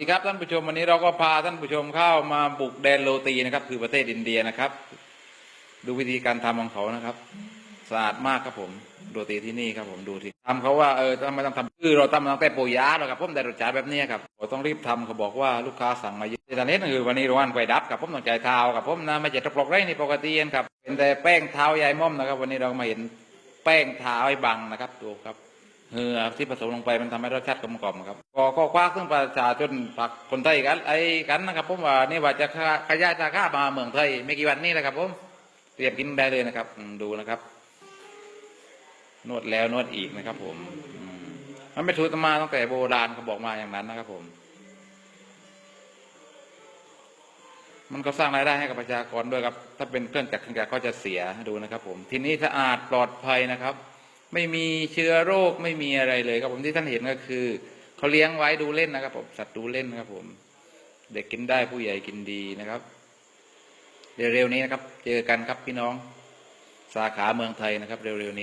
สวัสดีครับท่านผู้ชมวันนี้เราก็พาท่านผู้ชมเข้ามาบุกแดนโรตีนะครับ คือประเทศอินเดียนะครับ ดูวิธีการทำของเขานะครับสะอาดมากครับผมโรตีที่นี่ครับผมดูที่ทำเขาว่าเออทำไมต้องทำคือเราทำตั้งแต่ปุยยาแล้วครับผมแต่รสชาติแบบนี้ครับเราต้องรีบทำเขาบอกว่าลูกค้าสั่งมาเยอะตอนนี้คือวันนี้ร้านไฟดับครับผมต้องใจเท้าครับผมนะไม่ใช่ตะปลอกไรนี่ปกติครับเป็นแต่แป้งเท้ายายม่อมนะครับ วันนี้เรามาเห็นแป้งเท้าไอ้บังนะครับดูครับ เหือที่ผสมลงไปมันทำให้รสชาติกลมกล่อมครับก็ก็คว้าซึ่งประชาชนผักคนไทยกันไอ้กันนะครับผมว่านี่ว่าจะขยายสาขามาเมืองไทยไม่กี่วันนี้แหละครับผมเตรียมกินได้เลยนะครับดูนะครับ นวดแล้วนวดอีกนะครับ ผมมันไม่ถูกมาตั้งแต่โบราณเขาบอกมาอย่างนั้นนะครับ ผม มันก็สร้างรายได้ให้กับประชากรด้วยครับ ถ้าเป็นเครื่องจักรเครื่องจักรก็จะเสียดูนะครับ ผม ทีนี้สะอาดปลอดภัยนะครับ ไม่มีเชื้อโรคไม่มีอะไรเลยครับผมที่ท่านเห็นก็คือเขาเลี้ยงไว้ดูเล่นนะครับผมสัตว์ดูเล่นครับผม เด็กกินได้ผู้ใหญ่กินดีนะครับเร็วๆนี้นะครับ เจอกันครับพี่น้อง สาขาเมืองไทยนะครับ เร็วๆนี้